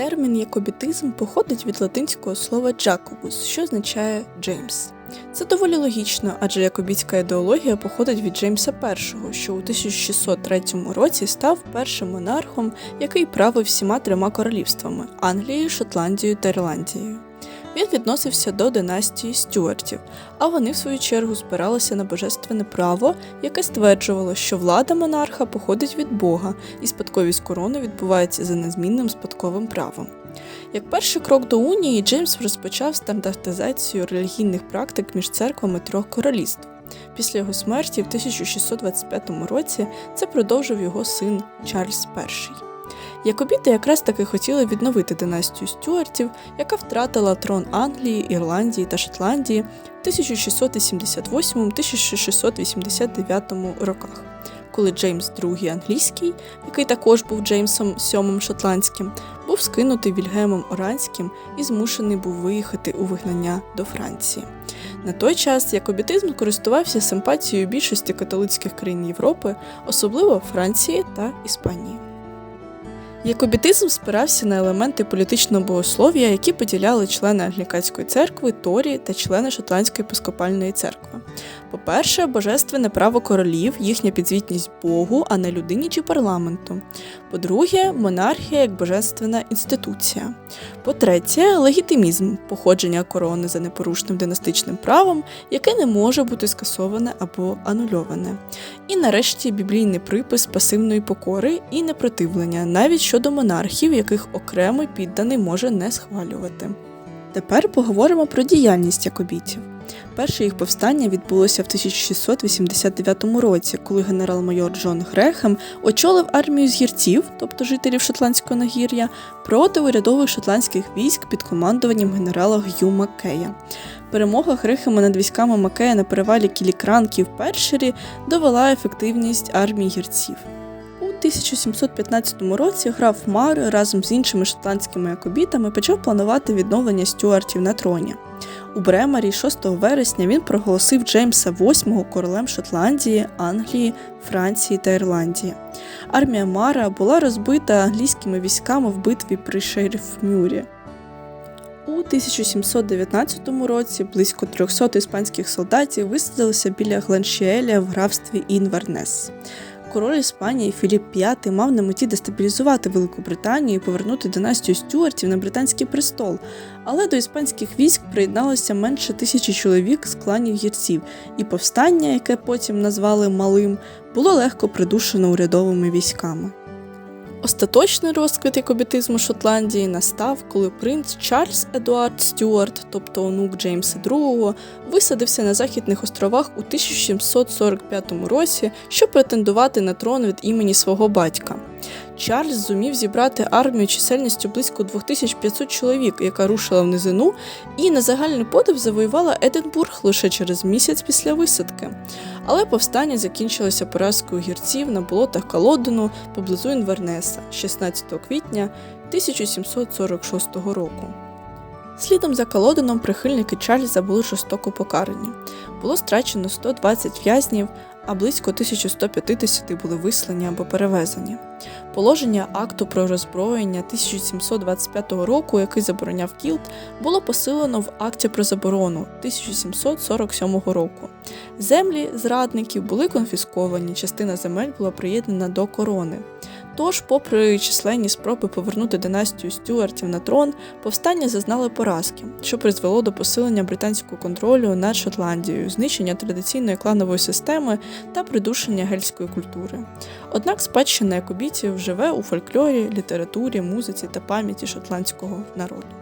Термін якобітизм походить від латинського слова Jacobus, що означає Джеймс. Це доволі логічно, адже якобітська ідеологія походить від Джеймса І, що у 1603 році став першим монархом, який правив всіма трьома королівствами Англією, Шотландією та Ірландією. Він відносився до династії Стюартів, а вони, в свою чергу, спиралися на божественне право, яке стверджувало, що влада монарха походить від Бога, і спадковість корони відбувається за незмінним спадковим правом. Як перший крок до унії, Джеймс розпочав стандартизацію релігійних практик між церквами трьох королівств. Після його смерті в 1625 році це продовжив його син Чарльз І. Якобіти якраз таки хотіли відновити династію Стюартів, яка втратила трон Англії, Ірландії та Шотландії в 1688-1689 роках, коли Джеймс II англійський, який також був Джеймсом VII шотландським, був скинутий Вільгемом Оранським і змушений був виїхати у вигнання до Франції. На той час якобітизм користувався симпатією більшості католицьких країн Європи, особливо Франції та Іспанії. Якобітизм спирався на елементи політичного богослов'я, які поділяли члени англіканської церкви, Торі та члени Шотландської епископальної церкви. По-перше, божественне право королів, їхня підзвітність Богу, а не людині чи парламенту. По-друге, монархія як божественна інституція. По-третє, легітимізм походження корони за непорушним династичним правом, яке не може бути скасоване або анульоване. І нарешті біблійний припис пасивної покори і непротивлення, навіть щодо монархів, яких окремий підданий може не схвалювати. Тепер поговоримо про діяльність якобітів. Перше їх повстання відбулося в 1689 році, коли генерал-майор Джон Грехем очолив армію з гірців, тобто жителів Шотландського нагір'я, проти урядових шотландських військ під командуванням генерала Г'ю Маккея. Перемога Грехема над військами Маккея на перевалі Кілікранки в Першері довела ефективність армії гірців. У 1715 році граф Мар разом з іншими шотландськими якобітами почав планувати відновлення стюартів на троні. У Бремарі 6 вересня він проголосив Джеймса VIII королем Шотландії, Англії, Франції та Ірландії. Армія Мара була розбита англійськими військами в битві при Шерифмюрі. У 1719 році близько 300 іспанських солдатів висадилися біля Гленшіеля в графстві Інвернес. Король Іспанії Філіп V мав на меті дестабілізувати Велику Британію і повернути династію Стюартів на британський престол, але до іспанських військ приєдналося менше тисячі чоловік з кланів гірців, і повстання, яке потім назвали Малим, було легко придушено урядовими військами. Остаточний розквіт якобітизму Шотландії настав, коли принц Чарльз Едуард Стюарт, тобто онук Джеймса II, висадився на Західних островах у 1745 році, щоб претендувати на трон від імені свого батька. Чарльз зумів зібрати армію чисельністю близько 2500 чоловік, яка рушила в низину, і на загальний подив завоювала Единбург лише через місяць після висадки. Але повстання закінчилося поразкою гірців на болотах Калодину поблизу Інвернеса 16 квітня 1746 року. Слідом за Калодином прихильники Чарльза були жорстоко покарані. Було страчено 120 в'язнів, а близько 1150 були вислані або перевезені. Положення акту про роззброєння 1725 року, який забороняв кілт, було посилено в акті про заборону 1747 року. Землі зрадників були конфісковані, частина земель була приєднана до корони. Тож, попри численні спроби повернути династію Стюартів на трон, повстання зазнали поразки, що призвело до посилення британського контролю над Шотландією, знищення традиційної кланової системи та придушення гельської культури. Однак спадщина якобітів живе у фольклорі, літературі, музиці та пам'яті шотландського народу.